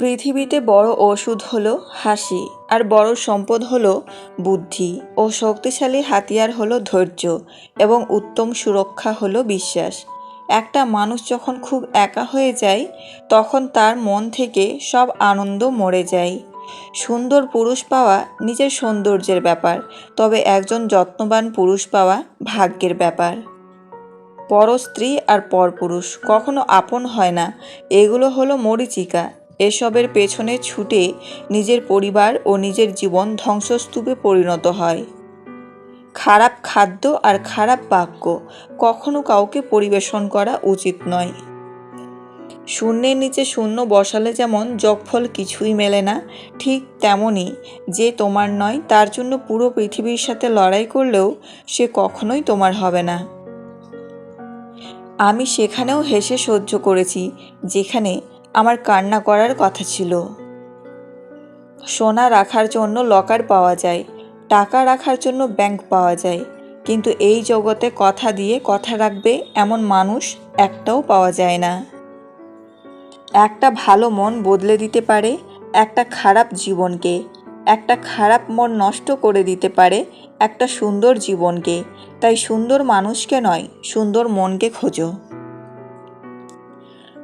পৃথিবীতে বড় ওষুধ হলো হাসি, আর বড় সম্পদ হলো বুদ্ধি ও শক্তিশালী হাতিয়ার হলো ধৈর্য এবং উত্তম সুরক্ষা হলো বিশ্বাস। একটা মানুষ যখন খুব একা হয়ে যায়, তখন তার মন থেকে সব আনন্দ মরে যায়। সুন্দর পুরুষ পাওয়া নিজের সৌন্দর্যের ব্যাপার, তবে একজন যত্নবান পুরুষ পাওয়া ভাগ্যের ব্যাপার। পর স্ত্রী আর পরপুরুষ কখনো আপন হয় না। এগুলো হলো মরীচিকা এসবের পেছনে ছুটে নিজের পরিবার ও নিজের জীবন ধ্বংসস্তূপে পরিণত হয়। খারাপ খাদ্য আর খারাপ বাক্য কখনো কাউকে পরিবেশন করা উচিত নয়। শূন্যের নিচে শূন্য বসালে যেমন জগফল কিছুই মেলে না, ঠিক তেমনই যে তোমার নয় তার জন্য পুরো পৃথিবীর সাথে লড়াই করলেও সে কখনোই তোমার হবে না। আমি সেখানেও হেসে সহ্য করেছি, যেখানে আমার কান্না করার কথা ছিল। সোনা রাখার জন্য লকার পাওয়া যায়, টাকা রাখার জন্য ব্যাংক পাওয়া যায়, কিন্তু এই জগতে কথা দিয়ে কথা রাখবে এমন মানুষ একটাও পাওয়া যায় না। একটা ভালো মন বদলে দিতে পারে একটা খারাপ জীবনকে, একটা খারাপ মন নষ্ট করে দিতে পারে একটা সুন্দর জীবনকে, তাই সুন্দর মানুষকে নয়, সুন্দর মনকে খোঁজো।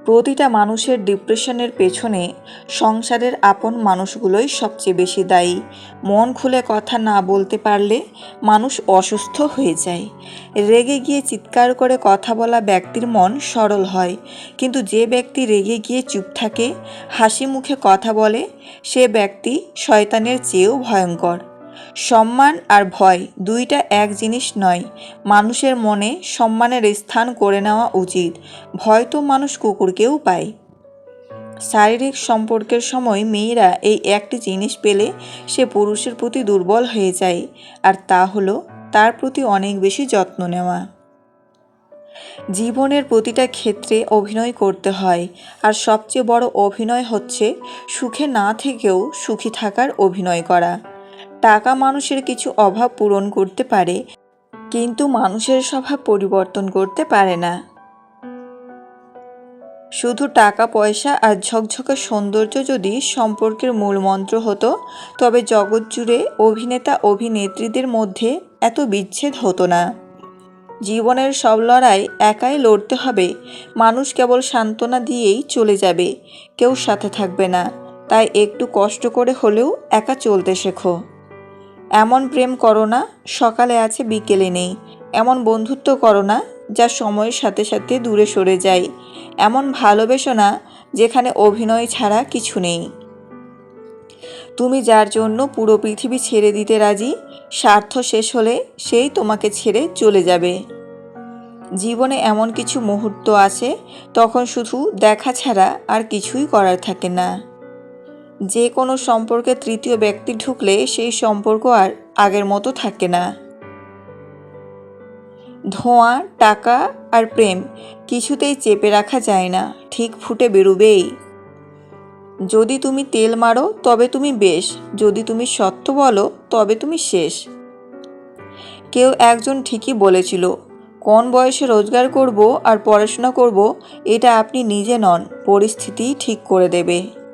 প্রতিটা মানুষের ডিপ্রেশনের পেছনে সংসারের আপন মানুষগুলোই সবচেয়ে বেশি দায়ী। মন খুলে কথা না বলতে পারলে মানুষ অসুস্থ হয়ে যায়। রেগে গিয়ে চিৎকার করে কথা বলা ব্যক্তির মন সরল হয়, কিন্তু যে ব্যক্তি রেগে গিয়ে চুপ থাকে হাসি মুখে কথা বলে, সে ব্যক্তি শয়তানের চেয়েও ভয়ঙ্কর। সম্মান আর ভয় দুইটা এক জিনিস নয়। মানুষের মনে সম্মানের স্থান করে নেওয়া উচিত। ভয় তো মানুষ কুকুরকেও পায়। শারীরিক সম্পর্কের সময় মেয়েরা এই একটি জিনিস পেলে সে পুরুষের প্রতি দুর্বল হয়ে যায়, আর তা হলো তার প্রতি অনেক বেশি যত্ন নেওয়া। জীবনের প্রতিটা ক্ষেত্রে অভিনয় করতে হয়, আর সবচেয়ে বড় অভিনয় হচ্ছে সুখে না থেকেও সুখী থাকার অভিনয় করা। টাকা মানুষের কিছু অভাব পূরণ করতে পারে, কিন্তু মানুষের স্বভাব পরিবর্তন করতে পারে না। শুধু টাকা, পয়সা আর ঝকঝকে সৌন্দর্য যদি সম্পর্কের মূল মন্ত্র হতো, তবে জগৎ জুড়ে অভিনেতা, অভিনেত্রীদের মধ্যে এত বিচ্ছেদ হতো না। জীবনের সব লড়াই একাই লড়তে হবে। মানুষ কেবল সান্ত্বনা দিয়েই চলে যাবে, কেউ সাথে থাকবে না। তাই একটু কষ্ট করে হলেও একা চলতে শেখো। এমন প্রেম করো না, সকালে আছে, বিকেলে নেই। এমন বন্ধুত্ব করো না, যা সময়ের সাথে সাথে দূরে সরে যায়। এমন ভালোবেসো না, যেখানে অভিনয় ছাড়া কিছু নেই। তুমি যার জন্য পুরো পৃথিবী ছেড়ে দিতে রাজি, স্বার্থ শেষ হলে সেই তোমাকে ছেড়ে চলে যাবে। জীবনে এমন কিছু মুহূর্ত আছে, তখন শুধু দেখা ছাড়া আর কিছুই করার থাকে না। যে কোনো সম্পর্কে তৃতীয় ব্যক্তি ঢুকলে সেই সম্পর্ক আর আগের মতো থাকে না। ধোঁয়া, টাকা আর প্রেম কিছুতেই চেপে রাখা যায় না, ঠিক ফুটে বেরোবেই। যদি তুমি তেল মারো, তবে তুমি বেশ, যদি তুমি সত্য বলো, তবে তুমি শেষ। কেউ একজন ঠিকই বলেছিল, কোন বয়সে রোজগার করব আর পড়াশোনা করব, এটা আপনি নিজে নন পরিস্থিতি ঠিক করে দেবে।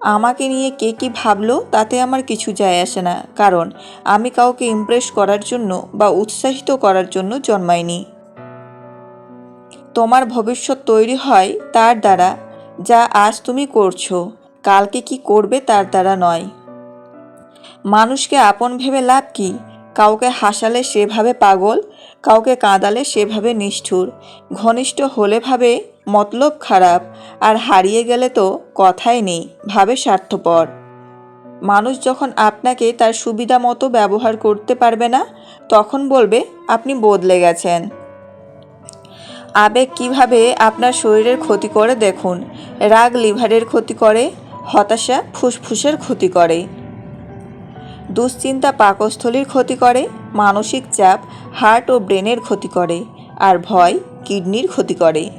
আমাকে নিয়ে কে কী ভাবলো তাতে আমার কিছু যায় আসে না। কারণ, আমি কাউকে ইমপ্রেস করার জন্য বা উৎসাহিত করার জন্য জন্মাইনি। তোমার ভবিষ্যৎ তৈরি হয় তার দ্বারা, যা আজ তুমি করছ। কালকে কি করবে তার দ্বারা নয়। মানুষকে আপন ভেবে লাভ কি? কাউকে হাসালে সেভাবে পাগল, কাউকে কাঁদালে সেভাবে নিষ্ঠুর। ঘনিষ্ঠ হলে ভাবে মতলব খারাপ, আর হারিয়ে গেলে তো কথাই নেই, ভাবে স্বার্থপর। মানুষ যখন আপনাকে তার সুবিধা মতো ব্যবহার করতে পারবে না, তখন বলবে, আপনি বদলে গেছেন। আবেগ কীভাবে আপনার শরীরের ক্ষতি করে দেখুন। রাগ লিভারের ক্ষতি করে, হতাশা ফুসফুসের ক্ষতি করে। দুশ্চিন্তা পাকস্থলীর ক্ষতি করে, মানসিক চাপ, হার্ট ও ব্রেনের ক্ষতি করে, আর ভয় কিডনির ক্ষতি করে।